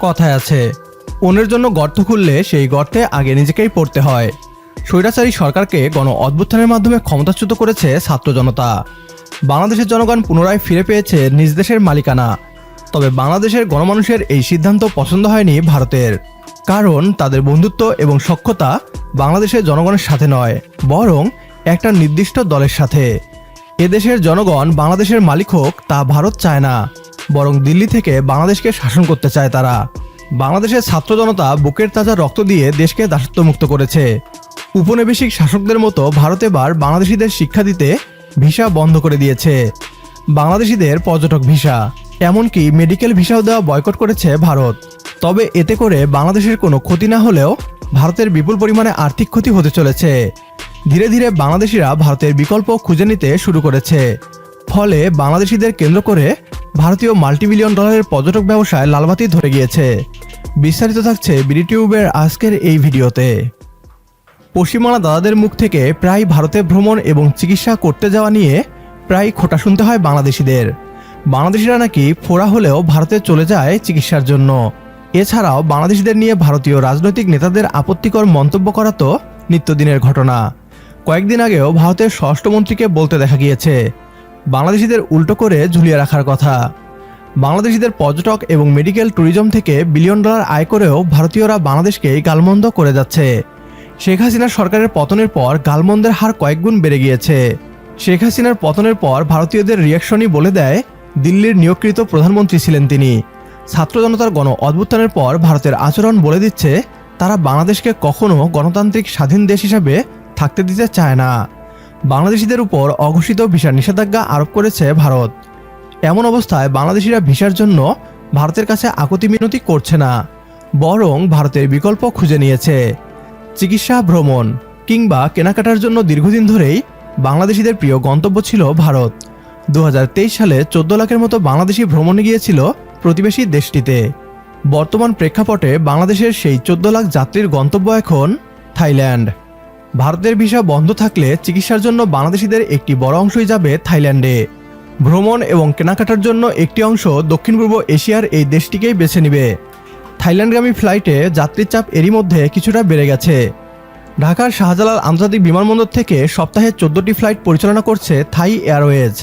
কথায় আছে, অন্যের জন্য গর্ত খুললে সেই গর্তে আগে নিজেকেই পড়তে হয়। স্বৈরাচারী সরকারকে গণ অভ্যুত্থানের মাধ্যমে ক্ষমতাচ্যুত করেছে ছাত্র জনতা। বাংলাদেশের জনগণ পুনরায় ফিরে পেয়েছে নিজ দেশের মালিকানা। তবে বাংলাদেশের গণমানুষের এই সিদ্ধান্ত পছন্দ হয়নি ভারতের। কারণ তাদের বন্ধুত্ব এবং সক্ষতা বাংলাদেশের জনগণের সাথে নয়, বরং একটা নির্দিষ্ট দলের সাথে। এদেশের জনগণ বাংলাদেশের মালিক হোক তা ভারত চায় না। বরং দিল্লি থেকে বাংলাদেশকে শাসন করতে চায় তারা। বাংলাদেশের ছাত্র জনতা বুকের তাজা রক্ত দিয়ে দেশকে দাসত্বমুক্ত করেছে। উপনিবেশিক শাসকদের মতো ভারত এবার বাংলাদেশিদের শিক্ষা দিতে ভিসা বন্ধ করে দিয়েছে। বাংলাদেশিদের পর্যটক ভিসা, এমনকি মেডিকেল ভিসাও দেওয়া বয়কট করেছে ভারত। তবে এতে করে বাংলাদেশের কোনো ক্ষতি না হলেও ভারতের বিপুল পরিমাণে আর্থিক ক্ষতি হতে চলেছে। ধীরে ধীরে বাংলাদেশিরা ভারতের বিকল্প খুঁজে নিতে শুরু করেছে। ফলে বাংলাদেশিদের কেন্দ্র করে ভারতীয় মাল্টিমিলিয়ন ডলারের পর্যটক ব্যবসায় লালবাতি ধরে গিয়েছে। বিস্তারিত থাকছে বিডিটিউবের আজকের এই ভিডিওতে। পশ্চিমবাংলা দাদাদের মুখ থেকে প্রায় ভারতে ভ্রমণ এবং চিকিৎসা করতে যাওয়া নিয়ে প্রায় খোটা শুনতে হয় বাংলাদেশিদের। বাংলাদেশিরা নাকি ফোড়া হলেও ভারতে চলে যায় চিকিৎসার জন্য। এছাড়াও বাংলাদেশিদের নিয়ে ভারতীয় রাজনৈতিক নেতাদের আপত্তিকর মন্তব্য করা তো নিত্যদিনের ঘটনা। কয়েকদিন আগেও ভারতের স্বরাষ্ট্রমন্ত্রীকে বলতে দেখা গিয়েছে। বাংলাদেশিদের উল্টো করে ঝুলিয়ে রাখার কথা। বাংলাদেশিদের পর্যটক এবং মেডিকেল ট্যুরিজম থেকে বিলিয়ন ডলার আয় করেও ভারতীয়রা বাংলাদেশকেই গালমন্দ করে যাচ্ছে। শেখ হাসিনার সরকারের পতনের পর গালমন্দের হার কয়েকগুণ বেড়ে গিয়েছে। শেখ হাসিনার পতনের পর ভারতীয়দের রিয়াকশনই বলে দেয়, দিল্লির নিয়োগকৃত প্রধানমন্ত্রী ছিলেন তিনি। ছাত্র জনতার গণ অভ্যুত্থানের পর ভারতের আচরণ বলে দিচ্ছে, তারা বাংলাদেশকে কখনো গণতান্ত্রিক স্বাধীন দেশ হিসাবে থাকতে দিতে চায় না। বাংলাদেশিদের উপর অঘোষিত ভিসার নিষেধাজ্ঞা আরোপ করেছে ভারত। এমন অবস্থায় বাংলাদেশিরা ভিসার জন্য ভারতের কাছে আকুতি মিনতি করছে না, বরং ভারতের বিকল্প খুঁজে নিয়েছে। চিকিৎসা, ভ্রমণ কিংবা কেনাকাটার জন্য দীর্ঘদিন ধরেই বাংলাদেশিদের প্রিয় গন্তব্য ছিল ভারত। দু হাজার তেইশ সালে চোদ্দ লাখের মতো বাংলাদেশি ভ্রমণে গিয়েছিল প্রতিবেশী দেশটিতে। বর্তমান প্রেক্ষাপটে বাংলাদেশের সেই চোদ্দ লাখ যাত্রীর গন্তব্য এখন থাইল্যান্ড। ভারতের ভিসা বন্ধ থাকলে চিকিৎসার জন্য বাংলাদেশিদের একটি বড় অংশই যাবে থাইল্যান্ডে। ভ্রমণ এবং কেনাকাটার জন্য একটি অংশ দক্ষিণ পূর্ব এশিয়ার এই দেশটিকেই বেছে নেবে। থাইল্যান্ডগামী ফ্লাইটে যাত্রীর চাপ এরই মধ্যে কিছুটা বেড়ে গেছে। ঢাকার শাহজালাল আন্তর্জাতিক বিমানবন্দর থেকে সপ্তাহে চোদ্দটি ফ্লাইট পরিচালনা করছে থাই এয়ারওয়েজ।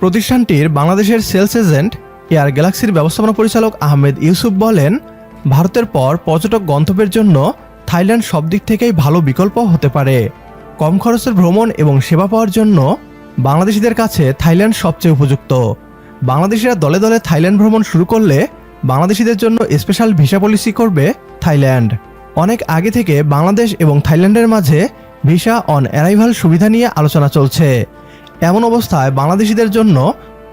প্রতিষ্ঠানটির বাংলাদেশের সেলস এজেন্ট এয়ার গ্যালাক্সির ব্যবস্থাপনা পরিচালক আহমেদ ইউসুফ বলেন, ভারতের পর পর্যটক গন্তব্যের জন্য থাইল্যান্ড সব দিক থেকেই ভালো বিকল্প হতে পারে। কম খরচের ভ্রমণ এবং সেবা পাওয়ার জন্য বাংলাদেশিদের কাছে থাইল্যান্ড সবচেয়ে উপযুক্ত। বাংলাদেশিরা দলে দলে থাইল্যান্ড ভ্রমণ শুরু করলে বাংলাদেশিদের জন্য স্পেশাল ভিসা পলিসি করবে থাইল্যান্ড। অনেক আগে থেকে বাংলাদেশ এবং থাইল্যান্ডের মাঝে ভিসা অন অ্যারাইভাল সুবিধা নিয়ে আলোচনা চলছে। এমন অবস্থায় বাংলাদেশিদের জন্য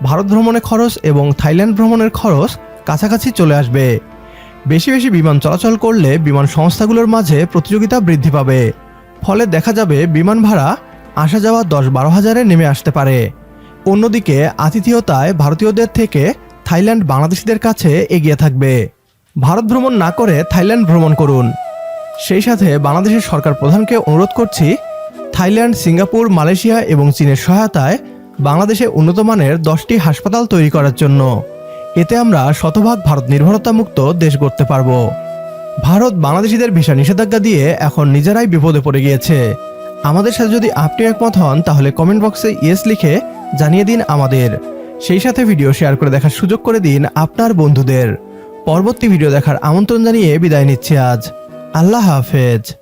ভারত ভ্রমণের খরচ এবং থাইল্যান্ড ভ্রমণের খরচ কাছাকাছি চলে আসবে। বেশি বেশি বিমান চলাচল করলে বিমান সংস্থাগুলোর মাঝে প্রতিযোগিতা বৃদ্ধি পাবে। ফলে দেখা যাবে বিমান ভাড়া আসা যাওয়া দশ বারো হাজারে নেমে আসতে পারে। অন্যদিকে আতিথেয়তায় ভারতীয়দের থেকে থাইল্যান্ড বাংলাদেশিদের কাছে এগিয়ে থাকবে। ভারত ভ্রমণ না করে থাইল্যান্ড ভ্রমণ করুন। সেই সাথে বাংলাদেশের সরকার প্রধানকে অনুরোধ করছি, থাইল্যান্ড, সিঙ্গাপুর, মালয়েশিয়া এবং চীনের সহায়তায় বাংলাদেশে উন্নত মানের দশটি হাসপাতাল তৈরি করার জন্য। এতে আমরা শতভাগ ভারত নির্ভরতা মুক্ত দেশ গড়তে পারব। ভারত বাংলাদেশিদের ভিসা নিষেধাজ্ঞা দিয়ে এখন নিজেরাই বিপদে পড়ে গিয়েছে। আমাদের সাথে যদি আপনি একমত হন, তাহলে কমেন্ট বক্সে ইয়েস লিখে জানিয়ে দিন আমাদের। সেই সাথে ভিডিও শেয়ার করে দেখার সুযোগ করে দিন আপনার বন্ধুদের। পরবর্তী ভিডিও দেখার আমন্ত্রণ জানিয়ে বিদায় নিচ্ছি আজ। আল্লাহ হাফেজ।